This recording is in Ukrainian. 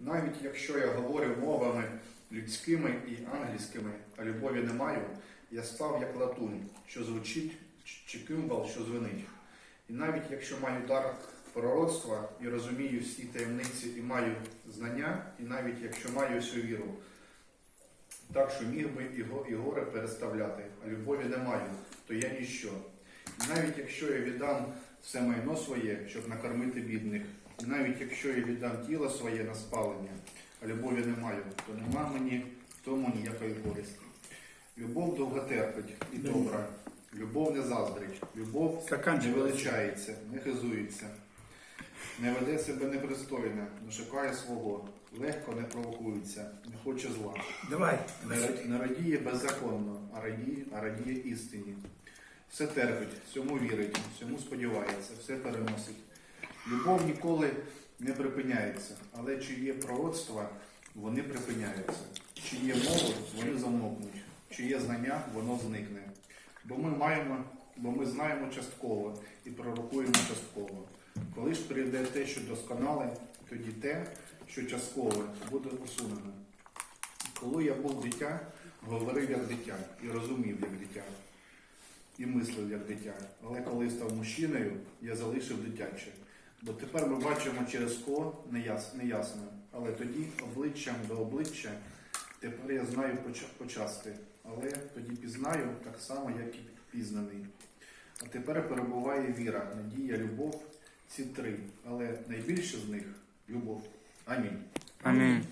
Навіть якщо я говорю мовами людськими і ангельськими, а любові не маю, я став як латунь, що звучить, чи- чи кимбал, що звенить. І навіть якщо маю дар пророцтва і розумію всі таємниці і маю знання, і навіть якщо маю всю віру, так що міг би і горе переставляти, а любові не маю, то я ніщо. Навіть якщо я віддам все майно своє, щоб накормити бідних, і навіть якщо я віддам тіло своє на спалення, а любові не маю, то нема мені в тому ніякої користі. Любов довго терпить і добра, любов не заздрить, любов не величається, не хизується, не веде себе непристойно, не шукає свого, легко не провокується, не хоче зла. Давай. Не, не радіє беззаконно, а радіє, а радіє істині. Все терпить, всьому вірить, всьому сподівається, все переносить. Любов ніколи не припиняється, але чи є пророцтва, вони припиняються. Чи є мови, вони замовкнуть. Чи є знання, воно зникне. Бо ми маємо, бо ми знаємо частково і пророкуємо частково. Коли ж прийде те, що досконале, тоді те, що часткове, буде усунено. Коли я був дитя, говорив як дитя і розумів як дитя, і мислив як дитя. Але коли став мужчиною, я залишив дитяче. Бо тепер ми бачимо через скло неяс- неясно, але тоді обличчям до обличчя, тепер я знаю почасти, але тоді пізнаю так само, як і пізнаний. А тепер перебуває віра, надія, любов, ці три, але найбільше з них любов. Амінь. Амінь.